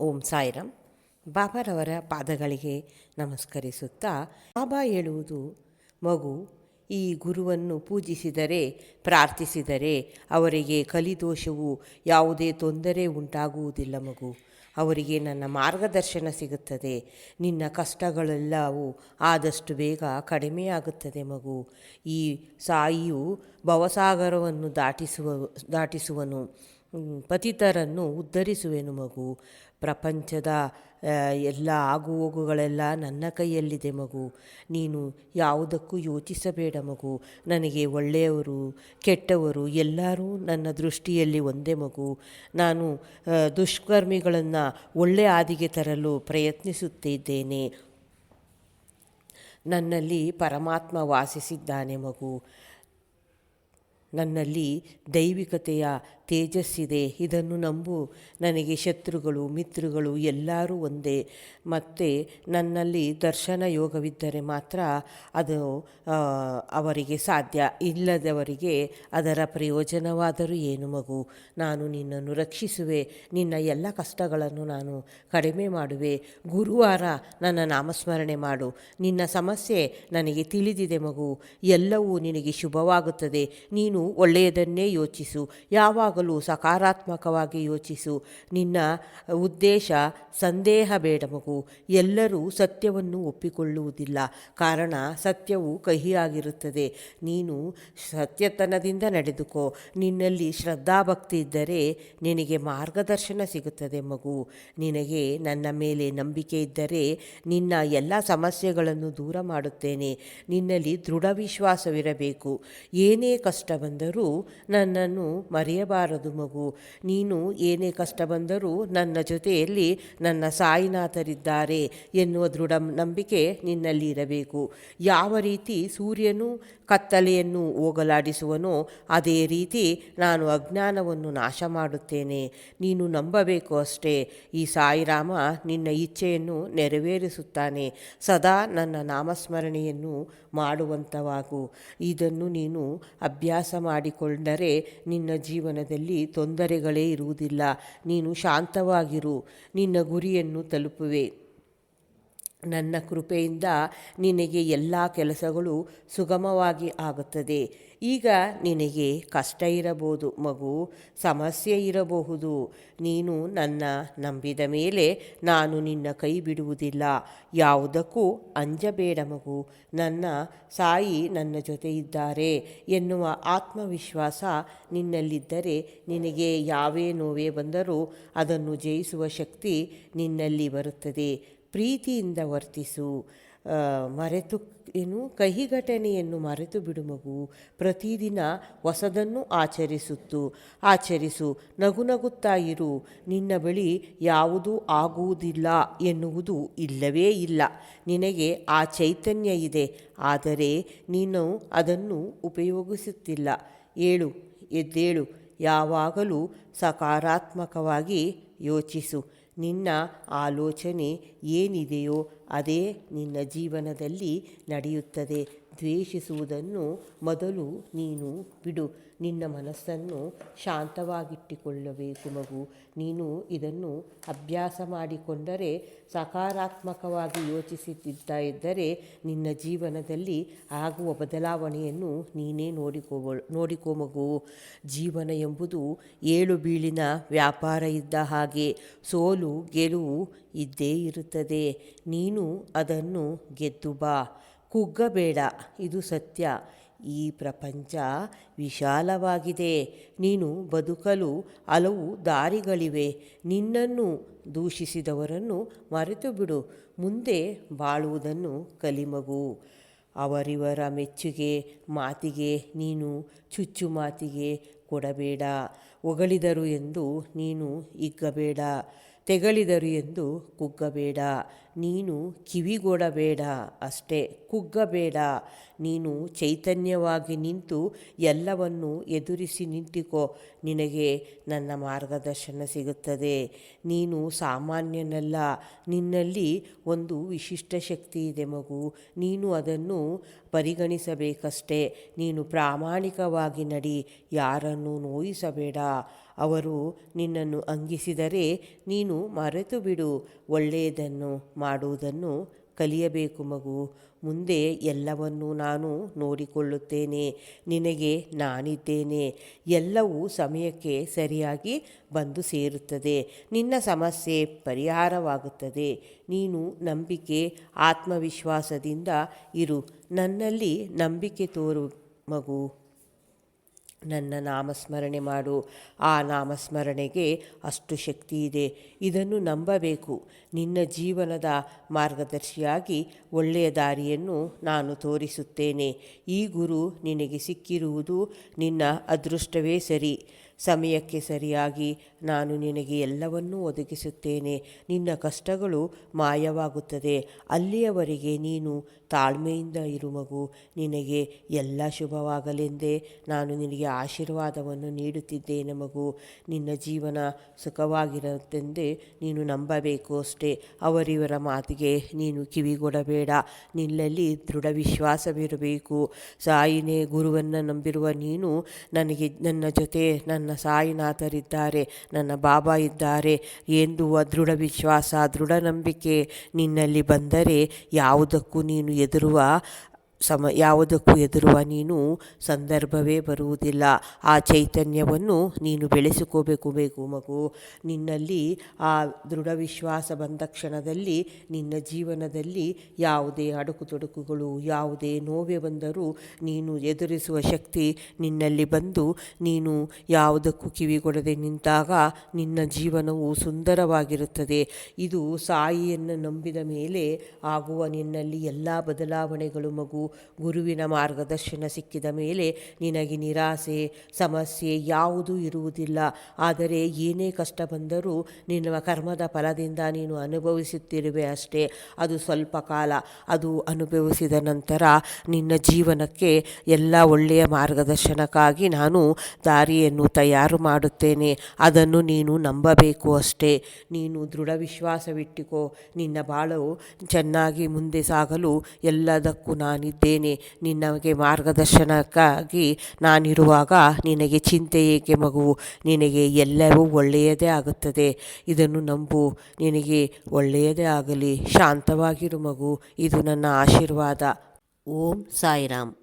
ಓಂ ಸಾಯಿರಾಮ್ ಬಾಬಾರವರ ಪಾದಗಳಿಗೆ ನಮಸ್ಕರಿಸುತ್ತಾ ಬಾಬಾ ಹೇಳುವುದು, ಮಗು, ಈ ಗುರುವನ್ನು ಪೂಜಿಸಿದರೆ, ಪ್ರಾರ್ಥಿಸಿದರೆ ಅವರಿಗೆ ಕಲಿದೋಷವು ಯಾವುದೇ ತೊಂದರೆ ಉಂಟಾಗುವುದಿಲ್ಲ ಮಗು. ಅವರಿಗೆ ನನ್ನ ಮಾರ್ಗದರ್ಶನ ಸಿಗುತ್ತದೆ. ನಿನ್ನ ಕಷ್ಟಗಳೆಲ್ಲವೂ ಆದಷ್ಟು ಬೇಗ ಕಡಿಮೆಯಾಗುತ್ತದೆ ಮಗು. ಈ ಸಾಯಿಯು ಭವಸಾಗರವನ್ನು ದಾಟಿಸುವ, ದಾಟಿಸುವನು. ಪತಿತರನ್ನು ಉದ್ಧರಿಸುವೆನು ಮಗು. ಪ್ರಪಂಚದ ಎಲ್ಲ ಆಗುಹೋಗುಗಳೆಲ್ಲ ನನ್ನ ಕೈಯಲ್ಲಿದೆ ಮಗು. ನೀನು ಯಾವುದಕ್ಕೂ ಯೋಚಿಸಬೇಡ ಮಗು. ನನಗೆ ಒಳ್ಳೆಯವರು, ಕೆಟ್ಟವರು ಎಲ್ಲರೂ ನನ್ನ ದೃಷ್ಟಿಯಲ್ಲಿ ಒಂದೇ ಮಗು. ನಾನು ದುಷ್ಕರ್ಮಿಗಳನ್ನು ಒಳ್ಳೆಯ ಹಾದಿಗೆ ತರಲು ಪ್ರಯತ್ನಿಸುತ್ತಿದ್ದೇನೆ. ನನ್ನಲ್ಲಿ ಪರಮಾತ್ಮ ವಾಸಿಸಿದ್ದಾನೆ ಮಗು. ನನ್ನಲ್ಲಿ ದೈವಿಕತೆಯ ತೇಜಸ್ಸಿದೆ. ಇದನ್ನು ನಂಬು. ನನಗೆ ಶತ್ರುಗಳು, ಮಿತ್ರಗಳು ಎಲ್ಲರೂ ಒಂದೇ. ಮತ್ತು ನನ್ನಲ್ಲಿ ದರ್ಶನ ಯೋಗವಿದ್ದರೆ ಮಾತ್ರ ಅದು ಅವರಿಗೆ ಸಾಧ್ಯ. ಇಲ್ಲದವರಿಗೆ ಅದರ ಪ್ರಯೋಜನವಾದರೂ ಏನು ಮಗು? ನಾನು ನಿನ್ನನ್ನು ರಕ್ಷಿಸುವೆ. ನಿನ್ನ ಎಲ್ಲ ಕಷ್ಟಗಳನ್ನು ನಾನು ಕಡಿಮೆ ಮಾಡುವೆ. ಗುರುವಾರ ನನ್ನ ನಾಮಸ್ಮರಣೆ ಮಾಡು. ನಿನ್ನ ಸಮಸ್ಯೆ ನನಗೆ ತಿಳಿದಿದೆ ಮಗು. ಎಲ್ಲವೂ ನಿನಗೆ ಶುಭವಾಗುತ್ತದೆ. ನೀನು ಒಳ್ಳೆಯದನ್ನೇ ಯೋಚಿಸು. ಯಾವಾಗ ಸಕಾರಾತ್ಮಕವಾಗಿ ಯೋಚಿಸು. ನಿನ್ನ ಉದ್ದೇಶ ಸಂದೇಹ ಬೇಡ ಮಗು. ಎಲ್ಲರೂ ಸತ್ಯವನ್ನು ಒಪ್ಪಿಕೊಳ್ಳುವುದಿಲ್ಲ. ಕಾರಣ ಸತ್ಯವು ಕಹಿಯಾಗಿರುತ್ತದೆ. ನೀನು ಸತ್ಯತನದಿಂದ ನಡೆದುಕೋ. ನಿನ್ನಲ್ಲಿ ಶ್ರದ್ಧಾಭಕ್ತಿ ಇದ್ದರೆ ನಿನಗೆ ಮಾರ್ಗದರ್ಶನ ಸಿಗುತ್ತದೆ ಮಗು. ನಿನಗೆ ನನ್ನ ಮೇಲೆ ನಂಬಿಕೆ ಇದ್ದರೆ ನಿನ್ನ ಎಲ್ಲ ಸಮಸ್ಯೆಗಳನ್ನು ದೂರ ಮಾಡುತ್ತೇನೆ. ನಿನ್ನಲ್ಲಿ ದೃಢ ವಿಶ್ವಾಸವಿರಬೇಕು. ಏನೇ ಕಷ್ಟ ಬಂದರೂ ನನ್ನನ್ನು ಮರೆಯಬಾರದು. ಮಗು. ನೀನು ಏನೇ ಕಷ್ಟ ಬಂದರೂ ನನ್ನ ಜೊತೆಯಲ್ಲಿ ನನ್ನ ಸಾಯಿನಾಥರಿದ್ದಾರೆ ಎನ್ನುವ ದೃಢ ನಂಬಿಕೆ ನಿನ್ನಲ್ಲಿ ಇರಬೇಕು. ಯಾವ ರೀತಿ ಸೂರ್ಯನು ಕತ್ತಲೆಯನ್ನು ಹೋಗಲಾಡಿಸುವನೋ ಅದೇ ರೀತಿ ನಾನು ಅಜ್ಞಾನವನ್ನು ನಾಶ ಮಾಡುತ್ತೇನೆ. ನೀನು ನಂಬಬೇಕು ಅಷ್ಟೇ. ಈ ಸಾಯಿರಾಮ ನಿನ್ನ ಇಚ್ಛೆಯನ್ನು ನೆರವೇರಿಸುತ್ತಾನೆ. ಸದಾ ನನ್ನ ನಾಮಸ್ಮರಣೆಯನ್ನು ಮಾಡುವಂಥವಾಗು ಇದನ್ನು ನೀನು ಅಭ್ಯಾಸ ಮಾಡಿಕೊಂಡರೆ ನಿನ್ನ ಜೀವನದಲ್ಲಿ ತೊಂದರೆಗಳೇ ಇರುವುದಿಲ್ಲ. ನೀನು ಶಾಂತವಾಗಿರು. ನಿನ್ನ ಗುರಿಯನ್ನು ತಲುಪುವೆ. ನನ್ನ ಕೃಪೆಯಿಂದ ನಿನಗೆ ಎಲ್ಲ ಕೆಲಸಗಳು ಸುಗಮವಾಗಿ ಆಗುತ್ತದೆ. ಈಗ ನಿನಗೆ ಕಷ್ಟ ಇರಬಹುದು, ಮಗು, ಸಮಸ್ಯೆ ಇರಬಹುದು. ನೀನು ನನ್ನ ನಂಬಿದ ಮೇಲೆ ನಾನು ನಿನ್ನ ಕೈ ಬಿಡುವುದಿಲ್ಲ. ಯಾವುದಕ್ಕೂ ಅಂಜಬೇಡ ಮಗು, ನನ್ನ ಸಾಯಿ ನನ್ನ ಜೊತೆ ಇದ್ದಾರೆ ಎನ್ನುವ ಆತ್ಮವಿಶ್ವಾಸ ನಿನ್ನಲ್ಲಿದ್ದರೆ ನಿನಗೆ ಯಾವೇ ನೋವೇ ಬಂದರೂ ಅದನ್ನು ಜಯಿಸುವ ಶಕ್ತಿ ನಿನ್ನಲ್ಲಿ ಬರುತ್ತದೆ. ಪ್ರೀತಿಯಿಂದ ವರ್ತಿಸು. ಮರೆತು ಏನು ಕಹಿ ಘಟನೆಯನ್ನು ಮರೆತು ಬಿಡು ಮಗು. ಪ್ರತಿದಿನ ಹೊಸದನ್ನು ಆಚರಿಸುತ್ತು. ಆಚರಿಸು, ನಗು ನಗುತ್ತಾ ಇರು. ನಿನ್ನ ಬಳಿ ಯಾವುದೂ ಆಗುವುದಿಲ್ಲ ಎನ್ನುವುದು ಇಲ್ಲವೇ ಇಲ್ಲ. ನಿನಗೆ ಆ ಚೈತನ್ಯ ಇದೆ. ಆದರೆ ನೀನು ಅದನ್ನು ಉಪಯೋಗಿಸುತ್ತಿಲ್ಲ. ಏಳು, ಎದ್ದೇಳು. ಯಾವಾಗಲೂ ಸಕಾರಾತ್ಮಕವಾಗಿ ಯೋಚಿಸು. ನಿನ್ನ ಆಲೋಚನೆ ಏನಿದೆಯೋ ಅದೇ ನಿನ್ನ ಜೀವನದಲ್ಲಿ ನಡೆಯುತ್ತದೆ. ದ್ವೇಷಿಸುವುದನ್ನು ಮೊದಲು ನೀನು ಬಿಡು. ನಿನ್ನ ಮನಸ್ಸನ್ನು ಶಾಂತವಾಗಿಟ್ಟುಕೊಳ್ಳಬೇಕು ಮಗು. ನೀನು ಇದನ್ನು ಅಭ್ಯಾಸ ಮಾಡಿಕೊಂಡರೆ, ಸಕಾರಾತ್ಮಕವಾಗಿ ಯೋಚಿಸುತ್ತಿದ್ದ ಇದ್ದರೆ ನಿನ್ನ ಜೀವನದಲ್ಲಿ ಆಗುವ ಬದಲಾವಣೆಯನ್ನು ನೀನೇ ನೋಡಿಕೋ ನೋಡಿಕೋ ಮಗು. ಜೀವನ ಎಂಬುದು ಏಳು ಬೀಳಿನ ವ್ಯಾಪಾರ ಇದ್ದ ಹಾಗೆ, ಸೋಲು ಗೆಲುವು ಇದ್ದೇ ಇರುತ್ತದೆ. ನೀನು ಅದನ್ನು ಗೆದ್ದು ಬಾ. ಕುಗ್ಗಬೇಡ, ಇದು ಸತ್ಯ. ಈ ಪ್ರಪಂಚ ವಿಶಾಲವಾಗಿದೆ. ನೀನು ಬದುಕಲು ಹಲವು ದಾರಿಗಳಿವೆ. ನಿನ್ನನ್ನು ದೂಷಿಸಿದವರನ್ನು ಮರೆತು ಬಿಡು ಮುಂದೆ ಬಾಳುವುದನ್ನು ಕಲಿಮಗು. ಅವರಿವರ ಮೆಚ್ಚುಗೆ, ಮಾತಿಗೆ ನೀನು ಚುಚ್ಚು ಮಾತಿಗೆ ಕೊಡಬೇಡ. ಹೊಗಳಿದರು ಎಂದು ನೀನು ಹಿಗ್ಗಬೇಡ ತೆಗಳಿದರು ಎಂದು ಕುಗ್ಗಬೇಡ. ನೀನು ಕಿವಿಗೊಡಬೇಡ ಅಷ್ಟೇ, ಕುಗ್ಗಬೇಡ. ನೀನು ಚೈತನ್ಯವಾಗಿ ನಿಂತು ಎಲ್ಲವನ್ನು ಎದುರಿಸಿ ನಿಂತಿಕೋ. ನಿನಗೆ ನನ್ನ ಮಾರ್ಗದರ್ಶನ ಸಿಗುತ್ತದೆ. ನೀನು ಸಾಮಾನ್ಯನಲ್ಲ. ನಿನ್ನಲ್ಲಿ ಒಂದು ವಿಶಿಷ್ಟ ಶಕ್ತಿ ಇದೆ ಮಗು. ನೀನು ಅದನ್ನು ಪರಿಗಣಿಸಬೇಕಷ್ಟೇ. ನೀನು ಪ್ರಾಮಾಣಿಕವಾಗಿ ನಡಿ. ಯಾರನ್ನು ನೋಯಿಸಬೇಡ. ಅವರು ನಿನ್ನನ್ನು ಅಂಗಿಸಿದರೆ ನೀನು ಮರೆತು ಬಿಡು ಒಳ್ಳೆಯದನ್ನು ಮಾಡುವುದನ್ನು ಕಲಿಯಬೇಕು ಮಗು. ಮುಂದೆ ಎಲ್ಲವನ್ನೂ ನಾನು ನೋಡಿಕೊಳ್ಳುತ್ತೇನೆ. ನಿನಗೆ ನಾನಿದ್ದೇನೆ. ಎಲ್ಲವೂ ಸಮಯಕ್ಕೆ ಸರಿಯಾಗಿ ಬಂದು ಸೇರುತ್ತದೆ. ನಿನ್ನ ಸಮಸ್ಯೆ ಪರಿಹಾರವಾಗುತ್ತದೆ. ನೀನು ನಂಬಿಕೆ, ಆತ್ಮವಿಶ್ವಾಸದಿಂದ ಇರು. ನನ್ನಲ್ಲಿ ನಂಬಿಕೆ ತೋರು ಮಗು. ನನ್ನ ನಾಮಸ್ಮರಣೆ ಮಾಡು. ಆ ನಾಮಸ್ಮರಣೆಗೆ ಅಷ್ಟು ಶಕ್ತಿ ಇದೆ. ಇದನ್ನು ನಂಬಬೇಕು. ನಿನ್ನ ಜೀವನದ ಮಾರ್ಗದರ್ಶಿಯಾಗಿ ಒಳ್ಳೆಯ ದಾರಿಯನ್ನು ನಾನು ತೋರಿಸುತ್ತೇನೆ. ಈ ಗುರು ನಿನಗೆ ಸಿಕ್ಕಿರುವುದು ನಿನ್ನ ಅದೃಷ್ಟವೇ ಸರಿ. ಸಮಯಕ್ಕೆ ಸರಿಯಾಗಿ ನಾನು ನಿನಗೆ ಎಲ್ಲವನ್ನೂ ಒದಗಿಸುತ್ತೇನೆ. ನಿನ್ನ ಕಷ್ಟಗಳು ಮಾಯವಾಗುತ್ತದೆ. ಅಲ್ಲಿಯವರೆಗೆ ನೀನು ತಾಳ್ಮೆಯಿಂದ ಇರು ಮಗು. ನಿನಗೆ ಎಲ್ಲ ಶುಭವಾಗಲೆಂದೇ ನಾನು ನಿನಗೆ ಆಶೀರ್ವಾದವನ್ನು ನೀಡುತ್ತಿದ್ದೇನೆ ಮಗು. ನಿನ್ನ ಜೀವನ ಸುಖವಾಗಿರುತ್ತೆಂದೇ ನೀನು ನಂಬಬೇಕು ಅಷ್ಟೇ. ಅವರಿವರ ಮಾತಿಗೆ ನೀನು ಕಿವಿಗೊಡಬೇಡ. ನಿನ್ನಲ್ಲಿ ದೃಢ ವಿಶ್ವಾಸವಿರಬೇಕು ಸಾಯಿನೇ, ಗುರುವನ್ನು ನಂಬಿರುವ ನೀನು ನನಗೆ, ನನ್ನ ಜೊತೆ ನನ್ನ ಸಾಯಿನಾಥರಿದ್ದಾರೆ ನನ್ನ ಬಾಬಾ ಇದ್ದಾರೆ ಎಂದು ದೃಢ ವಿಶ್ವಾಸ ದೃಢ ನಂಬಿಕೆ ನಿನ್ನಲ್ಲಿ ಬಂದರೆ ಯಾವುದಕ್ಕೂ ನೀನು ಎದುರುವ ಸಮ, ಯಾವುದಕ್ಕೂ ಎದುರುವ ನೀನು ಸಂದರ್ಭವೇ ಬರುವುದಿಲ್ಲ. ಆ ಚೈತನ್ಯವನ್ನು ನೀನು ಬೆಳೆಸಿಕೋಬೇಕು ಬೇಕು ಮಗು. ನಿನ್ನಲ್ಲಿ ಆ ದೃಢ ವಿಶ್ವಾಸ ಬಂದ ಕ್ಷಣದಲ್ಲಿ, ನಿನ್ನ ಜೀವನದಲ್ಲಿ ಯಾವುದೇ ಅಡುಕು ತೊಡಕುಗಳು ಯಾವುದೇ ನೋವೇ ಬಂದರೂ ನೀನು ಎದುರಿಸುವ ಶಕ್ತಿ ನಿನ್ನಲ್ಲಿ ಬಂದು, ನೀನು ಯಾವುದಕ್ಕೂ ಕಿವಿಗೊಡದೆ ನಿಂತಾಗ ನಿನ್ನ ಜೀವನವು ಸುಂದರವಾಗಿರುತ್ತದೆ. ಇದು ಸಾಯಿಯನ್ನು ನಂಬಿದ ಮೇಲೆ ಆಗುವ ನಿನ್ನಲ್ಲಿ ಎಲ್ಲ ಬದಲಾವಣೆಗಳು ಮಗು. ಗುರುವಿನ ಮಾರ್ಗದರ್ಶನ ಸಿಕ್ಕಿದ ಮೇಲೆ ನಿನಗೆ ನಿರಾಸೆ, ಸಮಸ್ಯೆ ಯಾವುದೂ ಇರುವುದಿಲ್ಲ. ಆದರೆ ಏನೇ ಕಷ್ಟ ಬಂದರೂ ನಿನ್ನ ಕರ್ಮದ ಫಲದಿಂದ ನೀನು ಅನುಭವಿಸುತ್ತಿರುವೆ ಅಷ್ಟೇ. ಅದು ಸ್ವಲ್ಪ ಕಾಲ, ಅದು ಅನುಭವಿಸಿದ ನಂತರ ನಿನ್ನ ಜೀವನಕ್ಕೆ ಎಲ್ಲ ಒಳ್ಳೆಯ ಮಾರ್ಗದರ್ಶನಕ್ಕಾಗಿ ನಾನು ದಾರಿಯನ್ನು ತಯಾರು ಮಾಡುತ್ತೇನೆ. ಅದನ್ನು ನೀನು ನಂಬಬೇಕು ಅಷ್ಟೇ. ನೀನು ದೃಢ ವಿಶ್ವಾಸವಿಟ್ಟಿಕೋ. ನಿನ್ನ ಬಾಳು ಚೆನ್ನಾಗಿ ಮುಂದೆ ಸಾಗಲು ಎಲ್ಲದಕ್ಕೂ ನಾನಿದ್ದೇನೆ. ನಿನಗೆ ಮಾರ್ಗದರ್ಶನಕ್ಕಾಗಿ ನಾನಿರುವಾಗ ನಿನಗೆ ಚಿಂತೆ ಏಕೆ ಮಗುವು ನಿನಗೆ ಎಲ್ಲವೂ ಒಳ್ಳೆಯದೇ ಆಗುತ್ತದೆ. ಇದನ್ನು ನಂಬು. ನಿನಗೆ ಒಳ್ಳೆಯದೇ ಆಗಲಿ. ಶಾಂತವಾಗಿರು ಮಗು. ಇದು ನನ್ನ ಆಶೀರ್ವಾದ. ಓಂ ಸಾಯಿರಾಮ್.